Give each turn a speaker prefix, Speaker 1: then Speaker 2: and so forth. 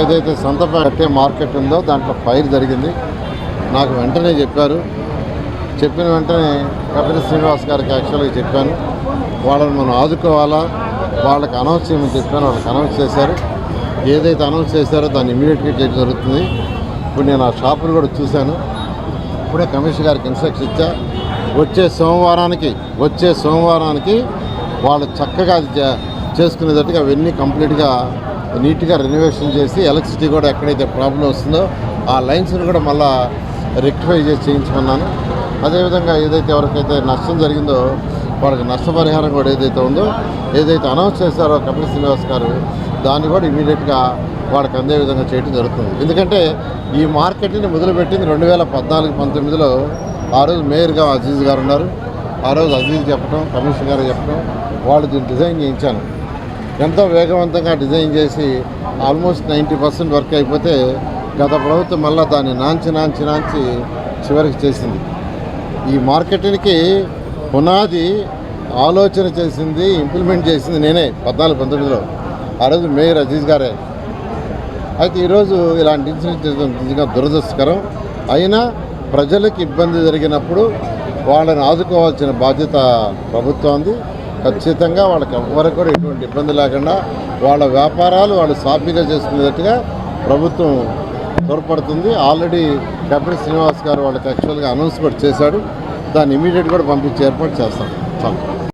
Speaker 1: ఏదైతే సంతపట్టే మార్కెట్ ఉందో దాంట్లో ఫైర్ జరిగింది. నాకు వెంటనే చెప్పారు. చెప్పిన వెంటనే కపిల శ్రీనివాస్ గారికి యాక్చువల్గా చెప్పాను. వాళ్ళని మనం ఆదుకోవాలా? వాళ్ళకి అనౌన్స్ చేయమని చెప్పాను. వాళ్ళకి అనౌన్స్ చేశారు. ఏదైతే అనౌన్స్ చేశారో దాన్ని ఇమీడియట్గా చేయడం జరుగుతుంది. ఇప్పుడు నేను ఆ షాపును కూడా చూశాను. ఇప్పుడే కమిషనర్ గారికి ఇన్స్ట్రక్షన్ ఇచ్చా. వచ్చే సోమవారానికి వచ్చే సోమవారానికి వాళ్ళు చక్కగా అది చే- చేసుకునేటట్టుగా అవన్నీ కంప్లీట్గా నీట్గా రెనోవేషన్ చేసి ఎలక్ట్రిసిటీ కూడా ఎక్కడైతే ప్రాబ్లం వస్తుందో ఆ లైన్స్ని కూడా మళ్ళా రెక్టిఫై చేసి చేయించుకున్నాను అదేవిధంగా ఏదైతే ఎవరికైతే నష్టం జరిగిందో వాళ్ళకి నష్టపరిహారం కూడా ఏదైతే ఉందో ఏదైతే అనౌన్స్ చేశారో కపిల్ శ్రీనివాస్ గారు దాన్ని కూడా ఇమీడియట్గా వాళ్ళకి అందే విధంగా చేయడం జరుగుతుంది. ఎందుకంటే ఈ మార్కెట్ని మొదలుపెట్టింది రెండు వేల పద్నాలుగు పంతొమ్మిదిలో ఆ రోజు మేయర్గా అజీజ్ గారు ఉన్నారు. ఆ రోజు అజీజ్ చెప్పడం కమిషనర్ గారు చెప్పడం వాళ్ళు దీన్ని డిజైన్ చేయించాను. ఎంతో వేగవంతంగా డిజైన్ చేసి ఆల్మోస్ట్ నైంటీ పర్సెంట్ వర్క్ అయిపోతే గత ప్రభుత్వం మళ్ళీ దాన్ని నాంచి నాంచి నాంచి చివరికి చేసింది. ఈ మార్కెట్కి పునాది ఆలోచన చేసింది ఇంప్లిమెంట్ చేసింది నేనే పద్నాలుగు పంతొమ్మిదిలో. ఆ రోజు మేయర్ అజీజ్ గారే. అయితే ఈరోజు ఇలాంటి ఇన్సిడెంట్ నిజంగా దురదృష్టకరం. అయినా ప్రజలకు ఇబ్బంది జరిగినప్పుడు వాళ్ళని ఆదుకోవాల్సిన బాధ్యత ప్రభుత్వంది. ఖచ్చితంగా వాళ్ళకి ఎవ్వరికి కూడా ఎటువంటి ఇబ్బంది లేకుండా వాళ్ళ వ్యాపారాలు వాళ్ళు సాఫీగా చేసుకునేటట్టుగా ప్రభుత్వం తోడ్పడుతుంది. ఆల్రెడీ కపిల్ శ్రీనివాస్ గారు వాళ్ళకి యాక్చువల్గా అనౌన్స్ కూడా చేశాడు. దాన్ని ఇమీడియట్ కూడా పంపించి ఏర్పాటు చేస్తాం. చాలు.